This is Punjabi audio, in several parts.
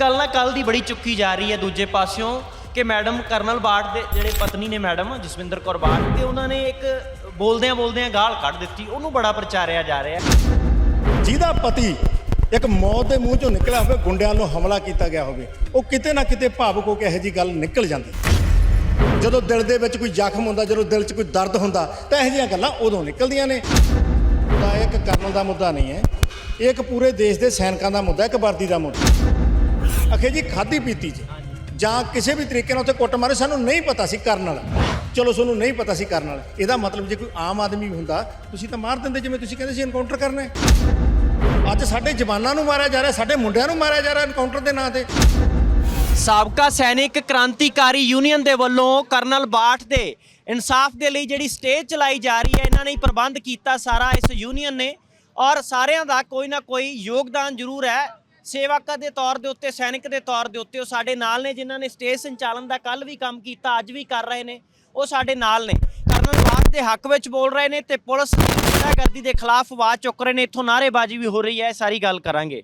ਗੱਲ ਨਾ ਕੱਲ ਦੀ ਬੜੀ ਚੁੱਕੀ ਜਾ ਰਹੀ ਹੈ ਦੂਜੇ ਪਾਸਿਓਂ ਕਿ ਮੈਡਮ ਕਰਨਲ ਬਾਠ ਦੇ ਜਿਹੜੇ ਪਤਨੀ ਨੇ ਮੈਡਮ, ਜਸਵਿੰਦਰ ਕੌਰ ਬਾਠ ਤੇ ਉਹਨਾਂ ਨੇ ਇੱਕ ਬੋਲਦਿਆਂ ਬੋਲਦਿਆਂ ਗਾਲ ਕੱਢ ਦਿੱਤੀ। ਉਹਨੂੰ ਬੜਾ ਪ੍ਰਚਾਰਿਆ ਜਾ ਰਿਹਾ ਜਿਹਦਾ ਪਤੀ ਇੱਕ ਮੌਤ ਦੇ ਮੂੰਹ ਚੋਂ ਨਿਕਲਿਆ ਹੋਵੇ, ਗੁੰਡਿਆਂ ਨੂੰ ਹਮਲਾ ਕੀਤਾ ਗਿਆ ਹੋਵੇ, ਉਹ ਕਿਤੇ ਨਾ ਕਿਤੇ ਭਾਵਕ ਹੋ ਕੇ ਇਹੋ ਜੀ ਗੱਲ ਨਿਕਲ ਜਾਂਦੀ। ਜਦੋਂ ਦਿਲ ਦੇ ਵਿੱਚ ਕੋਈ ਜ਼ਖਮ ਹੁੰਦਾ, ਜਦੋਂ ਦਿਲ 'ਚ ਕੋਈ ਦਰਦ ਹੁੰਦਾ, ਤਾਂ ਇਹੋ ਜਿਹੀਆਂ ਗੱਲਾਂ ਉਦੋਂ ਨਿਕਲਦੀਆਂ ਨੇ। ਤਾਂ ਇਹ ਇੱਕ ਕਰਨਲ ਦਾ ਮੁੱਦਾ ਨਹੀਂ ਹੈ। ਇਹ ਇੱਕ ਪੂਰੇ ਦੇਸ਼ ਦੇ ਸੈਨਿਕਾਂ ਦਾ ਮੁੱਦਾ, ਇੱਕ ਵਰਦੀ ਦਾ ਮੁੱਦਾ। ਅਖੇ ਜੀ ਖਾਦੀ ਪੀਤੀ 'ਚ ਜਾਂ ਕਿਸੇ ਵੀ ਤਰੀਕੇ ਨਾਲ ਉੱਥੇ ਕੁੱਟ ਮਾਰੇ, ਸਾਨੂੰ ਨਹੀਂ ਪਤਾ ਸੀ ਕਰਨ ਵਾਲਾ। ਚਲੋ ਤੁਹਾਨੂੰ ਨਹੀਂ ਪਤਾ ਸੀ ਕਰਨ ਕਰਨਲ ਇਹਦਾ ਮਤਲਬ ਜੇ ਕੋਈ ਆਮ ਆਦਮੀ ਹੁੰਦਾ, ਤੁਸੀਂ ਤਾਂ ਮਾਰ ਦਿੰਦੇ ਜਿਵੇਂ ਤੁਸੀਂ ਕਹਿੰਦੇ ਸੀ ਐਨਕਾਊਂਟਰ ਕਰਨਾ ਹੈ। ਅੱਜ ਸਾਡੇ ਜਵਾਨਾਂ ਨੂੰ ਮਾਰਿਆ ਜਾ ਰਿਹਾ, ਸਾਡੇ ਮੁੰਡਿਆਂ ਨੂੰ ਮਾਰਿਆ ਜਾ ਰਿਹਾ ਐਨਕਾਊਂਟਰ ਦੇ ਨਾਂ ਤੇ। ਸਾਬਕਾ ਸੈਨਿਕ ਕ੍ਰਾਂਤੀਕਾਰੀ ਯੂਨੀਅਨ ਦੇ ਵੱਲੋਂ ਕਰਨਲ ਬਾਠ ਦੇ ਇਨਸਾਫ ਦੇ ਲਈ ਜਿਹੜੀ ਸਟੇਜ ਚਲਾਈ ਜਾ ਰਹੀ ਹੈ, ਇਹਨਾਂ ਨੇ ਪ੍ਰਬੰਧ ਕੀਤਾ ਸਾਰਾ ਇਸ ਯੂਨੀਅਨ ਨੇ। ਔਰ ਸਾਰਿਆਂ ਦਾ ਕੋਈ ਨਾ ਕੋਈ ਯੋਗਦਾਨ ਜ਼ਰੂਰ ਹੈ। ਸੇਵਕ ਦੇ ਤੌਰ ਦੇ ਉੱਤੇ, ਸੈਨਿਕ ਦੇ ਤੌਰ ਦੇ ਉੱਤੇ ਉਹ ਸਾਡੇ ਨਾਲ ਨੇ, ਜਿਨ੍ਹਾਂ ਨੇ ਸਟੇਜ ਸੰਚਾਲਨ ਦਾ ਕੱਲ ਵੀ ਕੰਮ ਕੀਤਾ, ਅੱਜ ਵੀ ਕਰ ਰਹੇ ਨੇ, ਉਹ ਸਾਡੇ ਨਾਲ ਨੇ। ਕਰਨਲ ਬਾਠ ਦੇ ਹੱਕ ਵਿੱਚ ਬੋਲ ਰਹੇ ਨੇ ਤੇ ਪੁਲਿਸ ਗੁੰਡਾਗਰਦੀ ਦੇ ਖਿਲਾਫ ਆਵਾਜ਼ ਚੁੱਕ ਰਹੇ ਨੇ, ਇੱਥੋਂ ਨਾਅਰੇਬਾਜ਼ੀ ਵੀ ਹੋ ਰਹੀ ਹੈ, ਇਹ ਸਾਰੀ ਗੱਲ ਕਰਾਂਗੇ।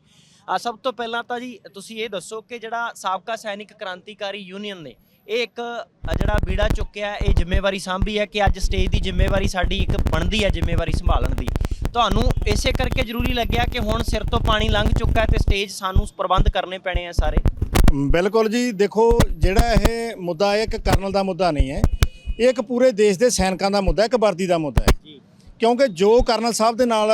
ਆ, ਸਭ ਤੋਂ ਪਹਿਲਾਂ ਤਾਂ ਜੀ, ਤੁਸੀਂ ਇਹ ਦੱਸੋ ਕਿ ਜਿਹੜਾ ਸਾਬਕਾ ਸੈਨਿਕ ਕ੍ਰਾਂਤੀਕਾਰੀ ਯੂਨੀਅਨ ਨੇ, ਇਹ ਇੱਕ ਜਿਹੜਾ ਬੀੜਾ ਚੁੱਕਿਆ, ਇਹ ਜ਼ਿੰਮੇਵਾਰੀ ਸਾਂਭੀ ਹੈ ਕਿ ਅੱਜ ਸਟੇਜ ਦੀ ਜ਼ਿੰਮੇਵਾਰੀ ਸਾਡੀ ਇੱਕ ਬਣਦੀ ਹੈ, ਜ਼ਿੰਮੇਵਾਰੀ ਸੰਭਾਲਣ ਦੀ। ਤੁਹਾਨੂੰ ਇਸੇ ਕਰਕੇ ਜ਼ਰੂਰੀ ਲੱਗਿਆ ਕਿ ਹੁਣ ਸਿਰ ਤੋਂ ਪਾਣੀ ਲੰਘ ਚੁੱਕਾ ਹੈ ਤੇ ਸਟੇਜ ਸਾਨੂੰ ਪ੍ਰਬੰਧ ਕਰਨੇ ਪੈਣੇ ਆ ਸਾਰੇ। ਬਿਲਕੁਲ ਜੀ ਦੇਖੋ ਜਿਹੜਾ ਇਹ ਮੁੱਦਾ ਹੈ ਇੱਕ ਕਰਨਲ ਦਾ ਮੁੱਦਾ ਨਹੀਂ ਹੈ। ਇਹ ਇੱਕ ਪੂਰੇ ਦੇਸ਼ ਦੇ ਸੈਨਿਕਾਂ ਦਾ ਮੁੱਦਾ ਹੈ ਇੱਕ ਵਰਦੀ ਦਾ ਮੁੱਦਾ ਹੈ। ਕਿਉਂਕਿ ਜੋ ਕਰਨਲ ਸਾਹਿਬ ਦੇ ਨਾਲ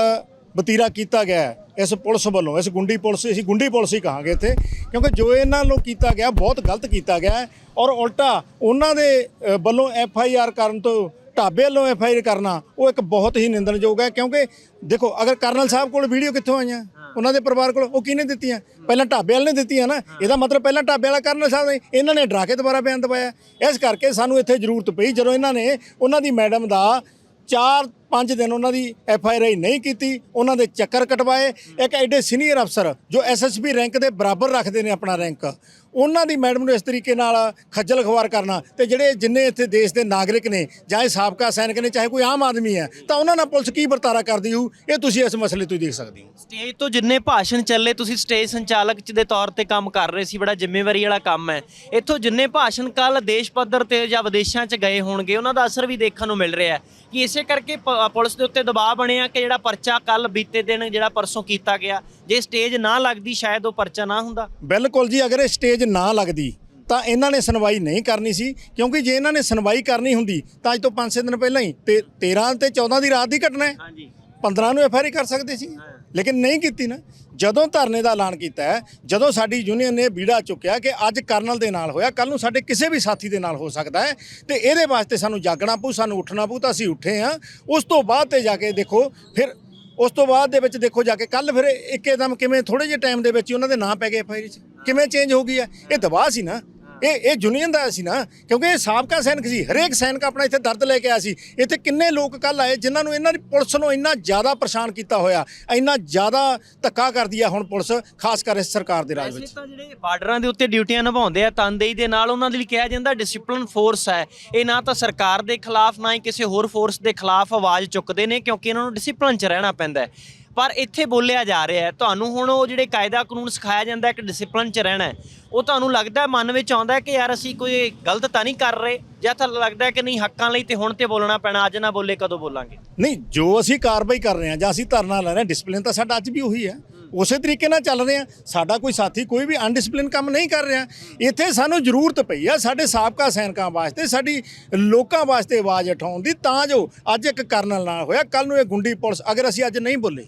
ਵਤੀਰਾ ਕੀਤਾ ਗਿਆ ਇਸ ਪੁਲਿਸ ਵੱਲੋਂ ਇਸ ਗੁੰਡੀ ਪੁਲਿਸ ਅਸੀਂ ਗੁੰਡੀ ਪੁਲਿਸ ਹੀ ਕਹਾਂਗੇ ਇੱਥੇ ਕਿਉਂਕਿ ਜੋ ਇਹਨਾਂ ਨੂੰ ਕੀਤਾ ਗਿਆ ਬਹੁਤ ਗਲਤ ਕੀਤਾ ਗਿਆ ਔਰ ਉਲਟਾ ਉਹਨਾਂ ਦੇ ਵੱਲੋਂ ਐਫ ਆਈ ਆਰ ਕਰਨ ਤੋਂ ਢਾਬੇ ਵੱਲੋਂ ਐਫ ਆਈ ਆਰ ਕਰਨਾ ਉਹ ਇੱਕ ਬਹੁਤ ਹੀ ਨਿੰਦਣਯੋਗ ਹੈ ਕਿਉਂਕਿ ਦੇਖੋ ਅਗਰ ਕਰਨਲ ਸਾਹਿਬ ਕੋਲ ਵੀਡੀਓ ਕਿੱਥੋਂ ਆਈਆਂ? ਉਹਨਾਂ ਦੇ ਪਰਿਵਾਰ ਕੋਲ ਉਹ ਕਿਹਨੇ ਦਿੱਤੀਆਂ? ਪਹਿਲਾਂ ਢਾਬੇ ਵਾਲੇ ਨੇ ਦਿੱਤੀਆਂ ਨਾ। ਇਹਦਾ ਮਤਲਬ ਪਹਿਲਾਂ ਢਾਬੇ ਵਾਲਾ ਕਰਨਲ ਸਾਹਿਬ ਨੇ ਇਹਨਾਂ ਨੇ ਡਰਾ ਕੇ ਦੁਬਾਰਾ ਬਿਆਨ ਦਵਾਇਆ ਇਸ ਕਰਕੇ ਸਾਨੂੰ ਇੱਥੇ ਜ਼ਰੂਰਤ ਪਈ ਜਦੋਂ ਇਹਨਾਂ ਨੇ ਉਹਨਾਂ ਦੀ ਮੈਡਮ ਦਾ ਚਾਰ ਪੰਜ ਦਿਨ ਉਹਨਾਂ ਦੀ ਐਫ ਆਈ ਆਰ ਨਹੀਂ ਕੀਤੀ, ਉਹਨਾਂ ਦੇ ਚੱਕਰ ਕਟਵਾਏ। ਇੱਕ ਐਡੇ ਸੀਨੀਅਰ ਅਫਸਰ ਜੋ ਐਸਐਸਪੀ ਰੈਂਕ ਦੇ ਬਰਾਬਰ ਰੱਖਦੇ ਨੇ ਆਪਣਾ ਰੈਂਕ, ਉਹਨਾਂ ਦੀ ਮੈਡਮ ਨੂੰ ਇਸ ਤਰੀਕੇ ਨਾਲ ਖੱਜਲ ਖਵਾਰ ਕਰਨਾ ਤੇ ਜਿਹੜੇ ਜਿੰਨੇ ਇੱਥੇ ਦੇਸ਼ ਦੇ ਨਾਗਰਿਕ ਨੇ, ਚਾਹੇ ਸਾਬਕਾ ਸੈਨਿਕ ਨੇ, ਚਾਹੇ ਕੋਈ ਆਮ ਆਦਮੀ ਹੈ, ਤਾਂ ਉਹਨਾਂ ਨਾਲ ਪੁਲਿਸ ਕੀ ਵਰਤਾਰਾ ਕਰਦੀ ਹੋਊ? ਇਹ ਤੁਸੀਂ ਇਸ ਮਸਲੇ ਤੋਂ ਹੀ ਦੇਖ ਸਕਦੇ ਹੋ। ਸਟੇਜ ਤੋਂ ਜਿੰਨੇ ਭਾਸ਼ਣ ਚੱਲੇ, ਤੁਸੀਂ ਸਟੇਜ ਸੰਚਾਲਕ ਚ ਦੇ ਤੌਰ ਤੇ ਕੰਮ ਕਰ ਰਹੇ ਸੀ, ਬੜਾ ਜ਼ਿੰਮੇਵਾਰੀ ਵਾਲਾ ਕੰਮ ਹੈ। ਇੱਥੋਂ ਜਿੰਨੇ ਭਾਸ਼ਣ ਕੱਲ ਦੇਸ਼ ਪੱਧਰ ਤੇ ਜਾਂ ਵਿਦੇਸ਼ਾਂ ਚ ਗਏ ਹੋਣਗੇ, ਉਹਨਾਂ ਦਾ ਅਸਰ ਵੀ ਦੇਖਣ ਨੂੰ ਮਿਲ ਰਿਹਾ ਹੈ ਕਿ ਇਸੇ ਕਰਕੇ ਪ- ਪੁਲਿਸ ਦੇ ਉੱਤੇ ਦਬਾਅ ਬਣਿਆ ਕਿ ਜਿਹੜਾ ਪਰਚਾ ਕੱਲ ਬੀਤੇ ਦਿਨ ਜਿਹੜਾ ਪਰਸੋਂ ਕੀਤਾ ਗਿਆ ਜੇ ਸਟੇਜ ਨਾ ਲੱਗਦੀ ਸ਼ਾਇਦ ਉਹ ਪਰਚਾ ਨਾ ਹੁੰਦਾ। ਬਿਲਕੁਲ ਜੀ ਅਗਰ ਇਹ ਸਟੇਜ ਨਾ ਲੱਗਦੀ ਤਾਂ ਇਹਨਾਂ ਨੇ ਸੁਣਵਾਈ ਨਹੀਂ ਕਰਨੀ ਸੀ ਕਿਉਂਕਿ ਜੇ ਇਹਨਾਂ ਨੇ ਸੁਣਵਾਈ ਕਰਨੀ ਹੁੰਦੀ ਤਾਂ ਅੱਜ ਤੋਂ 5-6 ਦਿਨ ਪਹਿਲਾਂ ਹੀ ਤੇ 13 ਤੇ 14 ਦੀ ਰਾਤ ਦੀ ਘਟਨਾ ਹੈ। ਹਾਂਜੀ। 15 ਨੂੰ ਐਫਆਈਆਰ ਕਰ ਸਕਦੇ ਸੀ। ਲੇਕਿਨ ਨਹੀਂ ਕੀਤੀ ਨਾ। ਜਦੋਂ ਧਰਨੇ ਦਾ ਐਲਾਨ ਕੀਤਾ ਹੈ, ਜਦੋਂ ਸਾਡੀ ਯੂਨੀਅਨ ਨੇ ਬੀੜਾ ਚੁੱਕਿਆ ਕਿ ਅੱਜ ਕਰਨਲ ਦੇ ਨਾਲ ਹੋਇਆ ਕੱਲ ਨੂੰ ਸਾਡੇ ਕਿਸੇ ਵੀ ਸਾਥੀ ਦੇ ਨਾਲ ਹੋ ਸਕਦਾ ਹੈ, ਤੇ ਇਹਦੇ ਵਾਸਤੇ ਸਾਨੂੰ ਜਾਗਣਾ ਪਊ, ਸਾਨੂੰ ਉੱਠਣਾ ਪਊ, ਤਾਂ ਅਸੀਂ ਉੱਠੇ ਹਾਂ। ਉਸ ਤੋਂ ਬਾਅਦ ਤੇ ਜਾ ਕੇ ਦੇਖੋ, ਫਿਰ ਉਸ ਤੋਂ ਬਾਅਦ ਦੇ ਵਿੱਚ ਦੇਖੋ ਜਾ ਕੇ ਕੱਲ ਫਿਰ ਇੱਕਦਮ ਕਿਵੇਂ ਥੋੜੇ ਜਿਹੇ ਟਾਈਮ ਦੇ ਵਿੱਚ ਹੀ ਉਹਨਾਂ ਦੇ ਨਾਂ ਪੈ ਗਏ ਐਫਆਈਆਰ 'ਚ। ਕਿਵੇਂ ਚੇਂਜ ਹੋ ਗਈ ਹੈ? ਇਹ ਦਬਾਅ ਸੀ ਨਾ। ਇਹ ਇਹ ਯੂਨੀਅਨ ਦਾ ਸੀ ਨਾ, ਕਿਉਂਕਿ ਇਹ ਸਾਬਕਾ ਸੈਨਿਕ ਸੀ, ਹਰੇਕ ਸੈਨਿਕ ਆਪਣਾ ਇੱਥੇ ਦਰਦ ਲੈ ਕੇ ਆਇਆ ਸੀ। ਇੱਥੇ ਕਿੰਨੇ ਲੋਕ ਕੱਲ ਆਏ ਜਿਨ੍ਹਾਂ ਨੂੰ ਇਹਨਾਂ ਦੀ ਪੁਲਿਸ ਨੂੰ ਇੰਨਾ ਜ਼ਿਆਦਾ ਪਰੇਸ਼ਾਨ ਕੀਤਾ ਹੋਇਆ, ਇੰਨਾ ਜ਼ਿਆਦਾ ਧੱਕਾ ਕਰਦੀ ਆ ਹੁਣ ਪੁਲਿਸ, ਖਾਸ ਕਰ ਇਸ ਸਰਕਾਰ ਦੇ ਰਾਜ ਵਿੱਚ। ਤਾਂ ਜਿਹੜੇ ਬਾਰਡਰਾਂ ਦੇ ਉੱਤੇ ਡਿਊਟੀਆਂ ਨਿਭਾਉਂਦੇ ਆ, ਤਨਦੇਹੀ ਦੇ ਨਾਲ ਉਹਨਾਂ ਦੇ ਲਈ ਕਿਹਾ ਜਾਂਦਾ ਡਿਸਪਲਿਨ ਫੋਰਸ ਹੈ। ਇਹ ਨਾ ਤਾਂ ਸਰਕਾਰ ਦੇ ਖਿਲਾਫ, ਨਾ ਹੀ ਕਿਸੇ ਹੋਰ ਫੋਰਸ ਦੇ ਖਿਲਾਫ ਆਵਾਜ਼ ਚੁੱਕਦੇ ਨੇ, ਕਿਉਂਕਿ ਇਹਨਾਂ ਨੂੰ ਡਿਸਪਲਿਨ 'ਚ ਰਹਿਣਾ ਪੈਂਦਾ ਹੈ। ਪਰ ਇੱਥੇ ਬੋਲਿਆ ਜਾ ਰਿਹਾ ਹੈ। ਤੁਹਾਨੂੰ ਹੁਣ ਉਹ ਜਿਹੜੇ ਕਾਇਦਾ ਕਾਨੂੰਨ ਸਿਖਾਇਆ ਜਾਂਦਾ, ਇੱਕ ਡਿਸਪਲਿਨ 'ਚ ਰਹਿਣਾ ਹੈ, ਉਹ ਤੁਹਾਨੂੰ ਲੱਗਦਾ ਮਨ ਵਿੱਚ ਆਉਂਦਾ ਕਿ ਯਾਰ ਅਸੀਂ ਕੋਈ ਗਲਤ ਤਾਂ ਨਹੀਂ ਕਰ ਰਹੇ, ਜਾਂ ਤਾਂ ਲੱਗਦਾ ਕਿ ਨਹੀਂ ਹੱਕਾਂ ਲਈ ਤੇ ਹੁਣ ਤੇ ਬੋਲਣਾ ਪੈਣਾ, ਅੱਜ ਨਾ ਬੋਲੇ ਕਦੋਂ ਬੋਲਾਂਗੇ? ਨਹੀਂ, ਜੋ ਅਸੀਂ ਕਾਰਵਾਈ ਕਰ ਰਹੇ ਹਾਂ, ਜਾਂ ਅਸੀਂ ਧਰਨਾ ਲੈ ਰਹੇ ਹਾਂ ਡਿਸਪਲਿਨ ਤਾਂ ਸਾਡਾ ਅੱਜ ਵੀ ਉਹੀ ਹੈ। ਉਸੇ ਤਰੀਕੇ ਨਾਲ ਚੱਲ ਰਹੇ ਹਾਂ। ਸਾਡਾ ਕੋਈ ਸਾਥੀ ਕੋਈ ਵੀ ਅਨਡਿਸਪਲਿਨ ਕੰਮ ਨਹੀਂ ਕਰ ਰਿਹਾ। ਇੱਥੇ ਸਾਨੂੰ ਜ਼ਰੂਰਤ ਪਈ ਆ ਸਾਡੇ ਸਾਬਕਾ ਸੈਨਿਕਾਂ ਵਾਸਤੇ, ਸਾਡੀ ਲੋਕਾਂ ਵਾਸਤੇ ਆਵਾਜ਼ ਉਠਾਉਣ ਦੀ, ਤਾਂ ਜੋ ਅੱਜ ਇੱਕ ਕਰਨਲ ਨਾਲ ਹੋਇਆ ਕੱਲ ਨੂੰ ਇਹ ਗੁੰਡੀ ਪੁਲਿਸ, ਅਗਰ ਅਸੀਂ ਅੱਜ ਨਹੀਂ ਬੋਲੇ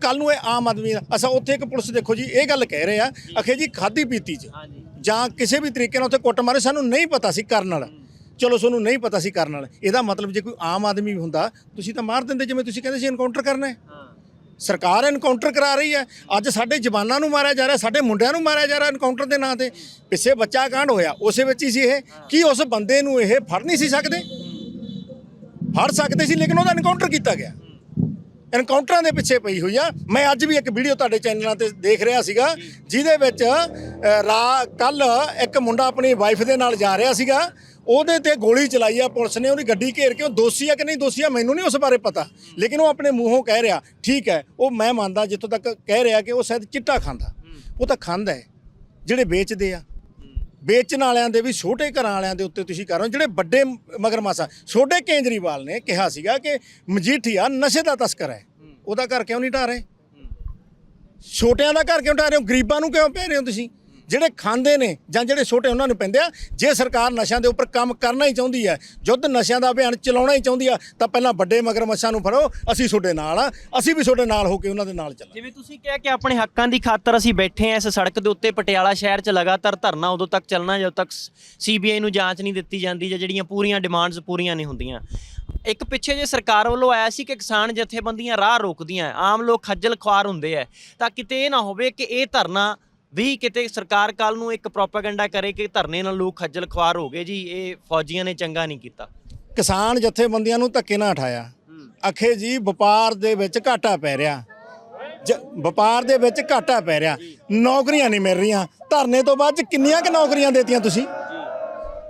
ਕੱਲ ਨੂੰ ਇਹ ਆਮ ਆਦਮੀ ਅਸਾਂ ਉੱਥੇ ਇੱਕ ਪੁਲਿਸ ਦੇਖੋ ਜੀ ਇਹ ਗੱਲ ਕਹਿ ਰਹੇ ਆ ਅਖੇ ਜੀ ਖਾਦੀ ਪੀਤੀ ਚ। ਜਾਂ ਕਿਸੇ ਵੀ ਤਰੀਕੇ ਨਾਲ ਉੱਥੇ ਕੁੱਟ ਮਾਰੇ ਸਾਨੂੰ ਨਹੀਂ ਪਤਾ ਸੀ ਕਰਨਲ ਚਲੋ ਤੁਹਾਨੂੰ ਨਹੀਂ ਪਤਾ ਸੀ ਕਰਨਲ ਇਹਦਾ ਮਤਲਬ ਜੇ ਕੋਈ ਆਮ ਆਦਮੀ ਵੀ ਹੁੰਦਾ ਤੁਸੀਂ ਤਾਂ ਮਾਰ ਦਿੰਦੇ ਜਿਵੇਂ ਤੁਸੀਂ ਕਹਿੰਦੇ ਸੀ ਐਨਕਾਊਂਟਰ ਕਰਨਾ ਹੈ। ਹਾਂ। ਸਰਕਾਰ ਐਨਕਾਊਂਟਰ ਕਰਾ ਰਹੀ ਹੈ। ਅੱਜ ਸਾਡੇ ਜਵਾਨਾਂ ਨੂੰ ਮਾਰਿਆ ਜਾ ਰਿਹਾ ਸਾਡੇ ਮੁੰਡਿਆਂ ਨੂੰ ਮਾਰਿਆ ਜਾ ਰਿਹਾ ਐਨਕਾਊਂਟਰ ਦੇ ਨਾਂ ਤੇ। ਪਿੱਛੇ ਬੱਚਾ ਕਾਂਡ ਹੋਇਆ ਉਸੇ ਵਿੱਚ ਹੀ ਸੀ ਇਹ। ਕੀ ਉਸ ਬੰਦੇ ਨੂੰ ਇਹ ਫੜ ਨਹੀਂ ਸੀ ਸਕਦੇ? ਫੜ ਸਕਦੇ ਸੀ ਲੇਕਿਨ ਉਹਦਾ ਐਨਕਾਊਂਟਰ ਕੀਤਾ ਗਿਆ। ਐਨਕਾਊਂਟਰਾਂ ਦੇ ਪਿੱਛੇ ਪਈ ਹੋਈ ਆ। ਮੈਂ ਅੱਜ ਵੀ ਇੱਕ ਵੀਡੀਓ ਤੁਹਾਡੇ ਚੈਨਲਾਂ ਤੇ ਦੇਖ ਰਿਹਾ ਸੀਗਾ, ਜਿਹਦੇ ਵਿੱਚ ਰਾ ਕੱਲ ਇੱਕ ਮੁੰਡਾ ਆਪਣੀ ਵਾਈਫ ਦੇ ਨਾਲ ਜਾ ਰਿਹਾ ਸੀਗਾ। ਉਹਦੇ ਤੇ ਗੋਲੀ ਚਲਾਈ ਆ, ਪੁਲਿਸ ਨੇ ਉਹਦੀ ਗੱਡੀ ਘੇਰ ਕੇ, ਉਹ ਦੋਸ਼ੀ ਆ ਕਿ ਨਹੀਂ ਦੋਸ਼ੀ ਆ, ਮੈਨੂੰ ਨਹੀਂ ਉਸ ਬਾਰੇ ਪਤਾ। ਲੇਕਿਨ ਉਹ ਆਪਣੇ ਮੂੰਹੋਂ ਕਹਿ ਰਿਹਾ, ਠੀਕ ਹੈ। ਉਹ ਮੈਂ ਮੰਨਦਾ, ਜਿੱਥੋਂ ਤੱਕ ਕਹਿ ਰਿਹਾ ਕਿ ਉਹ ਸ਼ਾਇਦ ਚਿੱਟਾ ਖਾਂਦਾ। ਉਹ ਤਾਂ ਖਾਂਦਾ ਹੈ, ਜਿਹੜੇ ਵੇਚਦੇ ਆ। ਵੇਚਣ ਵਾਲਿਆਂ ਦੇ ਵੀ ਛੋਟੇ ਘਰਾਂ ਵਾਲਿਆਂ ਦੇ ਉੱਤੇ ਤੁਸੀਂ ਕਰ ਰਹੇ ਹੋ ਜਿਹੜੇ ਵੱਡੇ ਮਗਰਮਾਸਾ ਛੋਟੇ ਕੇਜਰੀਵਾਲ ਨੇ ਕਿਹਾ ਸੀਗਾ ਕਿ ਮਜੀਠੀਆ ਨਸ਼ੇ ਦਾ ਤਸਕਰ ਹੈ। ਉਹਦਾ ਘਰ ਕਿਉਂ ਨਹੀਂ ਢਾ ਰਹੇ? ਛੋਟਿਆਂ ਦਾ ਘਰ ਕਿਉਂ ਢਾ ਰਹੇ ਹੋ? ਗਰੀਬਾਂ ਨੂੰ ਕਿਉਂ ਪੈ ਰਹੇ ਹੋ ਤੁਸੀਂ? ਜਿਹੜੇ ਖਾਂਦੇ ਨੇ ਜਾਂ ਜਿਹੜੇ ਛੋਟੇ ਉਹਨਾਂ ਨੂੰ ਪੈਂਦੇ ਆ, ਜੇ ਸਰਕਾਰ ਨਸ਼ਿਆਂ ਦੇ ਉੱਪਰ ਕੰਮ ਕਰਨਾ ਹੀ ਚਾਹੁੰਦੀ ਹੈ, ਜੁੱਧ ਨਸ਼ਿਆਂ ਦਾ ਅਭਿਆਨ ਚਲਾਉਣਾ ਹੀ ਚਾਹੁੰਦੀ ਆ, ਤਾਂ ਪਹਿਲਾਂ ਵੱਡੇ ਮਗਰਮੱਛਾਂ ਨੂੰ ਫੜੋ, ਅਸੀਂ ਤੁਹਾਡੇ ਨਾਲ ਆ, ਅਸੀਂ ਵੀ ਤੁਹਾਡੇ ਨਾਲ ਹੋ ਕੇ ਉਹਨਾਂ ਦੇ ਨਾਲ ਚੱਲਾਂਗੇ। ਜਿਵੇਂ ਤੁਸੀਂ ਕਿਹਾ ਕਿ ਆਪਣੇ ਹੱਕਾਂ ਦੀ ਖਾਤਰ ਅਸੀਂ ਬੈਠੇ ਆ ਇਸ ਸੜਕ ਦੇ ਉੱਤੇ, ਪਟਿਆਲਾ ਸ਼ਹਿਰ 'ਚ ਲਗਾਤਾਰ ਧਰਨਾ ਉਦੋਂ ਤੱਕ ਚੱਲਣਾ, ਜਦੋਂ ਤੱਕ ਸੀਬੀਆਈ ਨੂੰ ਜਾਂਚ ਨਹੀਂ ਦਿੱਤੀ ਜਾਂਦੀ ਜਾਂ ਜਿਹੜੀਆਂ ਪੂਰੀਆਂ ਡਿਮਾਂਡਸ ਪੂਰੀਆਂ ਨਹੀਂ ਹੁੰਦੀਆਂ। ਇੱਕ ਪਿੱਛੇ ਜੇ ਸਰਕਾਰ ਵੱਲੋਂ ਆਇਆ ਸੀ ਕਿ ਕਿਸਾਨ ਜਥੇਬੰਦੀਆਂ ਰਾਹ ਰੋਕਦੀਆਂ, ਆਮ ਲੋਕ ਖੱਜਲ ਖੁਆਰ ਹੁੰਦੇ ਆ, ਤਾਂ ਕਿਤੇ ਇਹ ਨਾ ਹੋਵੇ ਕਿ ਇਹ ਧਰਨਾ ਵੀ ਕਿਤੇ ਸਰਕਾਰ ਕੱਲ ਨੂੰ ਇੱਕ ਪ੍ਰੋਪਾਗੈਂਡਾ ਕਰੇ ਕਿ ਧਰਨੇ ਨਾਲ ਲੋਕ ਖੱਜਲ ਖੁਆਰ ਹੋ ਗਏ ਜੀ ਇਹ ਫੌਜੀਆਂ ਨੇ ਚੰਗਾ ਨਹੀਂ ਕੀਤਾ। ਕਿਸਾਨ ਜਥੇਬੰਦੀਆਂ ਨੂੰ ਧੱਕੇ ਨਾ ਉਠਾਇਆ। ਅਖੇ ਜੀ ਵਪਾਰ ਦੇ ਵਿੱਚ ਘਾਟਾ ਪੈ ਰਿਹਾ। ਵਪਾਰ ਦੇ ਵਿੱਚ ਘਾਟਾ ਪੈ ਰਿਹਾ। ਨੌਕਰੀਆਂ ਨਹੀਂ ਮਿਲ ਰਹੀਆਂ। ਧਰਨੇ ਤੋਂ ਬਾਅਦ ਕਿੰਨੀਆਂ ਕਿ ਨੌਕਰੀਆਂ ਦੇਤੀਆਂ ਤੁਸੀਂ?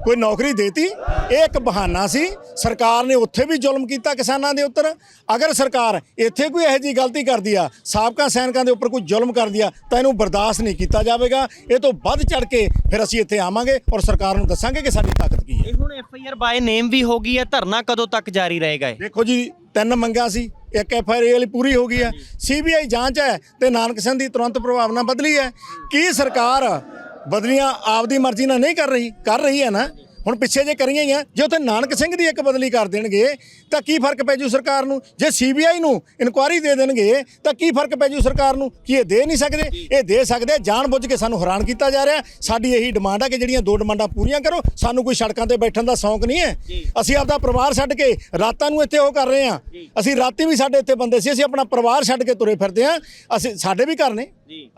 ਕੋਈ ਨੌਕਰੀ ਦੇਤੀ ਇਹ ਇੱਕ ਬਹਾਨਾ ਸੀ। ਸਰਕਾਰ ਨੇ ਉੱਥੇ ਵੀ ਜ਼ੁਲਮ ਕੀਤਾ ਕਿਸਾਨਾਂ ਦੇ ਉੱਪਰ ਅਗਰ ਸਰਕਾਰ ਇੱਥੇ ਕੋਈ ਇਹੋ ਜਿਹੀ ਗਲਤੀ ਕਰਦੀ ਆ ਸਾਬਕਾ ਸੈਨਿਕਾਂ ਦੇ ਉੱਪਰ ਕੋਈ ਜ਼ੁਲਮ ਕਰਦੀ ਆ ਤਾਂ ਇਹਨੂੰ ਬਰਦਾਸ਼ਤ ਨਹੀਂ ਕੀਤਾ ਜਾਵੇਗਾ। ਇਹ ਤੋਂ ਵੱਧ ਚੜ ਕੇ ਫਿਰ ਅਸੀਂ ਇੱਥੇ ਆਵਾਂਗੇ ਔਰ ਸਰਕਾਰ ਨੂੰ ਦੱਸਾਂਗੇ ਕਿ ਸਾਡੀ ਤਾਕਤ ਕੀ ਹੈ। ਇਹ ਹੁਣ F I R by name ਵੀ ਹੋ ਗਈ ਹੈ ਧਰਨਾ ਕਦੋਂ ਤੱਕ ਜਾਰੀ ਰਹੇਗਾ ਇਹ? ਦੇਖੋ ਜੀ ਤਿੰਨ ਮੰਗਾਂ ਸੀ। ਇੱਕ ਐਫ ਆਈ ਆਰ ਵਾਲੀ ਪੂਰੀ ਹੋ ਗਈ ਹੈ। ਸੀਬੀਆਈ ਜਾਂਚ ਹੈ ਤੇ ਨਾਨਕ ਸਿੰਘ ਦੀ ਤੁਰੰਤ ਪ੍ਰਭਾਵ ਨਾਲ ਬਦਲੀ ਹੈ। ਕੀ ਸਰਕਾਰ ਬਦਲੀਆਂ ਆਪਦੀ ਮਰਜ਼ੀ ਨਾਲ ਨਹੀਂ ਕਰ ਰਹੀ ਕਰ ਰਹੀ ਹੈ ਨਾ। ਹੁਣ ਪਿੱਛੇ ਜੇ ਕਰੀਆਂ ਹੀ ਆ ਜੇ ਉੱਥੇ ਨਾਨਕ ਸਿੰਘ ਦੀ ਇੱਕ ਬਦਲੀ ਕਰ ਦੇਣਗੇ ਤਾਂ ਕੀ ਫ਼ਰਕ ਪੈ ਜੂ ਸਰਕਾਰ ਨੂੰ? ਜੇ ਸੀਬੀਆਈ ਨੂੰ ਇਨਕੁਆਰੀ ਦੇ ਦੇਣਗੇ ਤਾਂ ਕੀ ਫ਼ਰਕ ਪੈ ਜੂ ਸਰਕਾਰ ਨੂੰ? ਕੀ ਇਹ ਦੇ ਨਹੀਂ ਸਕਦੇ? ਇਹ ਦੇ ਸਕਦੇ ਜਾਣ ਬੁੱਝ ਕੇ ਸਾਨੂੰ ਹੈਰਾਨ ਕੀਤਾ ਜਾ ਰਿਹਾ। ਸਾਡੀ ਇਹੀ ਡਿਮਾਂਡ ਹੈ ਕਿ ਜਿਹੜੀਆਂ ਦੋ ਡਿਮਾਂਡਾਂ ਪੂਰੀਆਂ ਕਰੋ। ਸਾਨੂੰ ਕੋਈ ਸੜਕਾਂ ਤੇ ਬੈਠਣ ਦਾ ਸ਼ੌਂਕ ਨਹੀਂ ਹੈ। ਅਸੀਂ ਆਪਦਾ ਪਰਿਵਾਰ ਛੱਡ ਕੇ ਰਾਤਾਂ ਨੂੰ ਇੱਥੇ ਉਹ ਕਰ ਰਹੇ ਹਾਂ। ਅਸੀਂ ਰਾਤੀ ਵੀ ਸਾਡੇ ਇੱਥੇ ਬੰਦੇ ਸੀ ਅਸੀਂ ਆਪਣਾ ਪਰਿਵਾਰ ਛੱਡ ਕੇ ਤੁਰੇ ਫਿਰਦੇ ਹਾਂ। ਅਸੀਂ ਸਾਡੇ ਵੀ ਘਰ ਨੇ।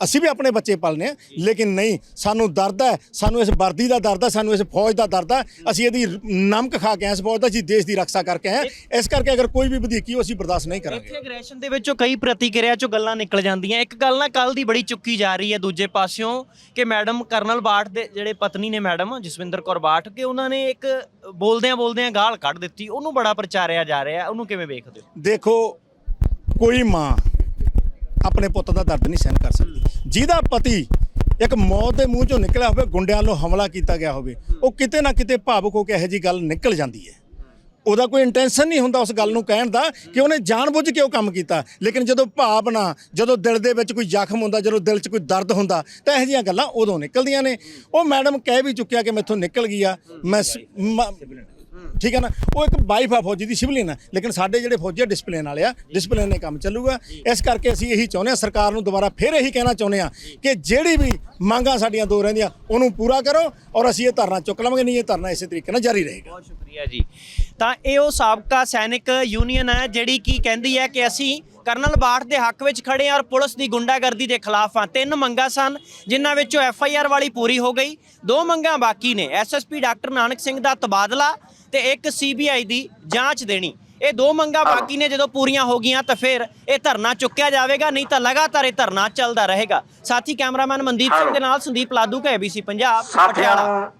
ਅਸੀਂ ਵੀ ਆਪਣੇ ਬੱਚੇ ਪਾਲਨੇ ਆ ਲੇਕਿਨ ਨਹੀਂ ਸਾਨੂੰ ਦਰਦ ਹੈ। ਸਾਨੂੰ ਇਸ ਵਰਦੀ ਦਾ ਦਰਦ ਹੈ ਸਾਨੂੰ ਇਸ ਫੌਜ ਦਾ ਦਰਦ ਹੈ ਅਸੀਂ ਇਹਦੀ ਨਮਕ ਖਾ ਕੇ ਆਏ ਇਸ ਫੌਜ ਦਾ ਅਸੀਂ ਦੇਸ਼ ਦੀ ਰੱਖਿਆ ਕਰਕੇ ਆਏ ਹਾਂ। ਇਸ ਕਰਕੇ ਅਗਰ ਕੋਈ ਵੀ ਵਧੀਕੀ ਹੋ ਅਸੀਂ ਬਰਦਾਸ਼ਤ ਨਹੀਂ ਕਰਾਂਗੇ। ਇੱਥੇ ਅਗਰੈਸ਼ਨ ਦੇ ਵਿੱਚੋਂ ਕਈ ਪ੍ਰਤੀਕਿਰਿਆ ਚੋਂ ਗੱਲਾਂ ਨਿਕਲ ਜਾਂਦੀਆਂ। ਇੱਕ ਗੱਲ ਨਾ ਕੱਲ ਦੀ ਬੜੀ ਚੁੱਕੀ ਜਾ ਰਹੀ ਹੈ ਦੂਜੇ ਪਾਸਿਓਂ ਕਿ ਮੈਡਮ ਕਰਨਲ ਬਾਠ ਦੇ ਜਿਹੜੇ ਪਤਨੀ ਨੇ ਮੈਡਮ ਜਸਵਿੰਦਰ ਕੌਰ ਬਾਠ ਕਿ ਉਹਨਾਂ ਨੇ ਇੱਕ ਬੋਲਦਿਆਂ ਬੋਲਦਿਆਂ ਗਾਲ ਕੱਢ ਦਿੱਤੀ। ਉਹਨੂੰ ਬੜਾ ਪ੍ਰਚਾਰਿਆ ਜਾ ਰਿਹਾ। ਉਹਨੂੰ ਕਿਵੇਂ ਵੇਖਦੇ ਹੋ? ਦੇਖੋ ਕੋਈ ਮਾਂ ਆਪਣੇ ਪੁੱਤ ਦਾ ਦਰਦ ਨਹੀਂ ਸਹਿਨ ਕਰ ਸਕਦੀ। ਜਿਹਦਾ ਪਤੀ ਇੱਕ ਮੌਤ ਦੇ ਮੂੰਹ ਚੋਂ ਨਿਕਲਿਆ ਹੋਵੇ, ਗੁੰਡਿਆਂ ਵੱਲੋਂ ਹਮਲਾ ਕੀਤਾ ਗਿਆ ਹੋਵੇ, ਉਹ ਕਿਤੇ ਨਾ ਕਿਤੇ ਭਾਵੁਕ ਹੋ ਕੇ ਇਹੋ ਜੀ ਗੱਲ ਨਿਕਲ ਜਾਂਦੀ ਹੈ। ਉਹਦਾ ਕੋਈ ਇੰਟੈਂਸ਼ਨ ਨਹੀਂ ਹੁੰਦਾ ਉਸ ਗੱਲ ਨੂੰ ਕਹਿਣ ਦਾ ਕਿ ਉਹਨੇ ਜਾਣਬੁੱਝ ਕੇ ਉਹ ਕੰਮ ਕੀਤਾ। ਲੇਕਿਨ ਜਦੋਂ ਭਾਵਨਾ, ਜਦੋਂ ਦਿਲ ਦੇ ਵਿੱਚ ਕੋਈ ਜ਼ਖਮ ਹੁੰਦਾ, ਜਦੋਂ ਦਿਲ 'ਚ ਕੋਈ ਦਰਦ ਹੁੰਦਾ, ਤਾਂ ਇਹੋ ਜਿਹੀਆਂ ਗੱਲਾਂ ਉਦੋਂ ਨਿਕਲਦੀਆਂ ਨੇ। ਉਹ ਮੈਡਮ ਕਹਿ ਵੀ ਚੁੱਕਿਆ ਕਿ ਮੈਥੋਂ ਨਿਕਲ ਗਈ ਆ। ਮੈਂ ਠੀਕ ਹੈ ਨਾ? ਉਹ ਇੱਕ ਵਾਈਫ ਆ ਫੌਜੀ ਦੀ ਸਿਵਲੀਅਨ ਹੈ ਲੇਕਿਨ ਸਾਡੇ ਜਿਹੜੇ ਫੌਜੀ ਆ ਡਿਸਪਲਿਨ ਵਾਲੇ ਆ ਡਿਸਪਲਿਨ ਨੇ ਕੰਮ ਚੱਲੂਗਾ। ਇਸ ਕਰਕੇ ਅਸੀਂ ਇਹੀ ਚਾਹੁੰਦੇ ਆ, ਸਰਕਾਰ ਨੂੰ ਦੁਬਾਰਾ ਫਿਰ ਇਹੀ ਕਹਿਣਾ ਚਾਹੁੰਦੇ ਆ ਕਿ ਜਿਹੜੀ ਵੀ ਮੰਗਾਂ ਸਾਡੀਆਂ ਦੋ ਰਹਿੰਦੀਆਂ, ਉਹਨੂੰ ਪੂਰਾ ਕਰੋ ਔਰ ਅਸੀਂ ਇਹ ਧਰਨਾ ਚੁੱਕ ਲਵਾਂਗੇ, ਨਹੀਂ ਇਹ ਧਰਨਾ ਇਸੇ ਤਰੀਕੇ ਨਾਲ ਜਾਰੀ ਰਹੇਗਾ। ਬਹੁਤ ਸ਼ੁਕਰੀਆ ਜੀ। ਤਾਂ ਇਹ ਉਹ ਸਾਬਕਾ ਸੈਨਿਕ ਯੂਨੀਅਨ ਹੈ, ਜਿਹੜੀ ਕੀ ਕਹਿੰਦੀ ਹੈ ਕਿ ਅਸੀਂ ਕਰਨਲ ਬਾਠ ਦੇ ਹੱਕ ਵਿੱਚ ਖੜੇ ਹਾਂ ਔਰ ਪੁਲਿਸ ਦੀ ਗੁੰਡਾਗਰਦੀ ਦੇ ਖਿਲਾਫ ਹਾਂ ਤਿੰਨ ਮੰਗਾਂ ਸਨ ਜਿਨ੍ਹਾਂ ਵਿੱਚੋਂ ਐਫ ਆਈ ਆਰ ਵਾਲੀ ਪੂਰੀ ਹੋ ਗਈ। ਦੋ ਮੰਗਾਂ ਬਾਕੀ ਨੇ S S P doctor Nanak Singh ਦਾ ਤਬਾਦਲਾ ਤੇ ਇੱਕ ਸੀ ਬੀ ਆਈ ਦੀ ਜਾਂਚ ਦੇਣੀ। ਇਹ ਦੋ ਮੰਗਾਂ ਬਾਕੀ ਨੇ ਜਦੋਂ ਪੂਰੀਆਂ ਹੋ ਗਈਆਂ ਤਾਂ ਫਿਰ ਇਹ ਧਰਨਾ ਚੁੱਕਿਆ ਜਾਵੇਗਾ ਨਹੀਂ ਤਾਂ ਲਗਾਤਾਰ ਇਹ ਧਰਨਾ ਚੱਲਦਾ ਰਹੇਗਾ। ਸਾਥੀ ਕੈਮਰਾਮੈਨ ਮਨਦੀਪ ਸਿੰਘ ਦੇ ਨਾਲ ਸੰਦੀਪ ਲਾਦੂ ਕਾ ਏਬੀਸੀ ਪੰਜਾਬ ਪਟਿਆਲਾ।